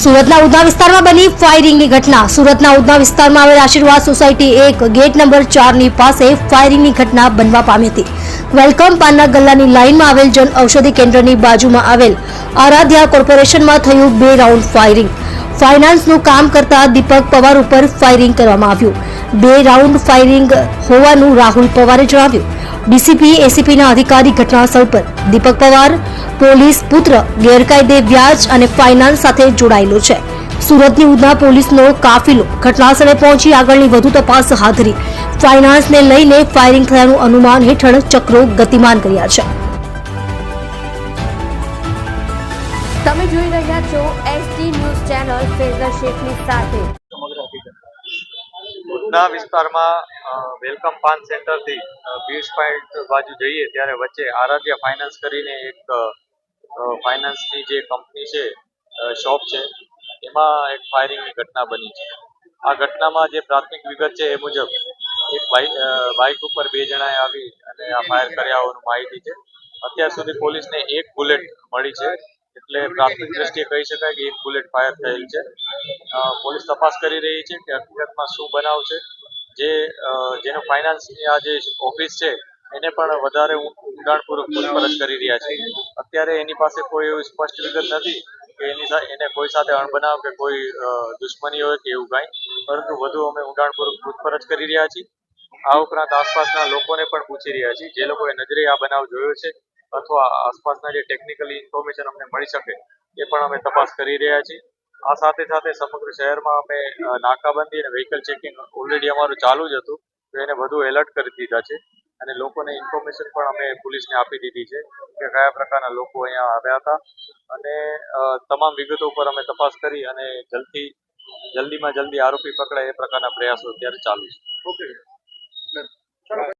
સુરતના ઉધના વિસ્તારમાં બની ફાયરિંગની ઘટના. સુરતના ઉધના વિસ્તારમાં આવેલ આશીર્વાદ સોસાયટી એક ગેટ નંબર ચારની પાસે ફાયરિંગની ઘટના બનવા પામી હતી. વેલકમ પાનના ગલ્લાની લાઇનમાં આવેલ જન ઔષધિ કેન્દ્રની બાજુમાં આવેલ આરાધ્યા કોર્પોરેશનમાં થયું બે રાઉન્ડ ફાયરિંગ. ફાઇનાન્સનું કામ કરતા દીપક પવાર ઉપર ફાયરિંગ કરવામાં આવ્યું. બે રાઉન્ડ ફાયરિંગ હોવાનું રાહુલ પવારે જણાવ્યું. ડીસીપી એસીપીના અધિકારી ઘટનાસ્થળ પર દીપક પવાર પોલીસ પુત્ર ગેરકાયદે વ્યાજ અને ફાઇનાન્સ સાથે જોડાયેલો છે. સુરતની ઉધના પોલીસનો કાફિલો ઘટનાસ્થળે પહોંચી આગળની વધુ તપાસ હાથ ધરી. ફાઇનાન્સને લઈને ફાયરિંગ થયાનું અનુમાન હેઠળ ચક્રો ગતિમાન કર્યા છે. તમે જોઈ રહ્યા છો એસટી ન્યૂઝ ચેનલ ફેઝર શેખની સાથે. ઉધના વિસ્તારમાં વેલકમ પાન સેન્ટરથી બીચ પોઈન્ટ બાજુ જઈએ ત્યારે વચ્ચે આરાધ્યા ફાઇનાન્સ કરીને એક ફાઇનાન્સની જે કંપની છે શોપ છે, એમાં એક ફાયરિંગની ઘટના બની છે. આ ઘટનામાં જે પ્રાથમિક વિગત છે એ મુજબ, એક બાઇક બાઇક ઉપર બે જણાએ આવી અને આ ફાયર કર્યા હોવાનું માહિતી છે. અત્યાર સુધી પોલીસને એક બુલેટ મળી છે, એટલે પ્રાથમિક દ્રષ્ટિએ કહી શકાય કે એક બુલેટ ફાયર થયેલ છે. પોલીસ તપાસ કરી રહી છે કે હકીકતમાં શું બનાવ છે જે જેનું ફાઇનાન્સની આ જે ઓફિસ છે, એને પણ વધારે ઊંડાણપૂર્વક પૂછપરછ કરી રહ્યા છે. અત્યારે એની પાસે કોઈ એવી સ્પષ્ટ વિગત નથી કે એની સા- એને કોઈ સાથે અણબનાવ કે કોઈ દુશ્મની હોય કે એવું કાંઈ. પરંતુ વધુ અમે ઊંડાણપૂર્વક પૂછપરછ કરી રહ્યા છીએ. આ ઉપરાંત આસપાસના લોકોને પણ પૂછી રહ્યા છીએ. જે લોકોએ નજરે આ બનાવ જોયો છે અથવા આસપાસના જે ટેકનિકલી ઇન્ફોર્મેશન અમને મળી શકે, એ પણ અમે તપાસ કરી રહ્યા છીએ. આ સાથે સાથે સમગ્ર શહેરમાં અમે નાકાબંધી અને વ્હીકલ ચેકિંગ ઓલરેડી અમારું ચાલુ જ હતું. તો એને વધુ એલર્ટ કરી દીધા છે. અને લોકોને ઇન્ફોર્મેશન પણ અમે પોલીસને આપી દીધી છે કે કયા પ્રકારના લોકો અહીંયા આવ્યા હતા. અને તમામ વિગતો ઉપર અમે તપાસ કરી અને જલ્દી, જલ્દીમાં જલ્દી આરોપી પકડાય એ પ્રકારના પ્રયાસો અત્યારે ચાલુ છે.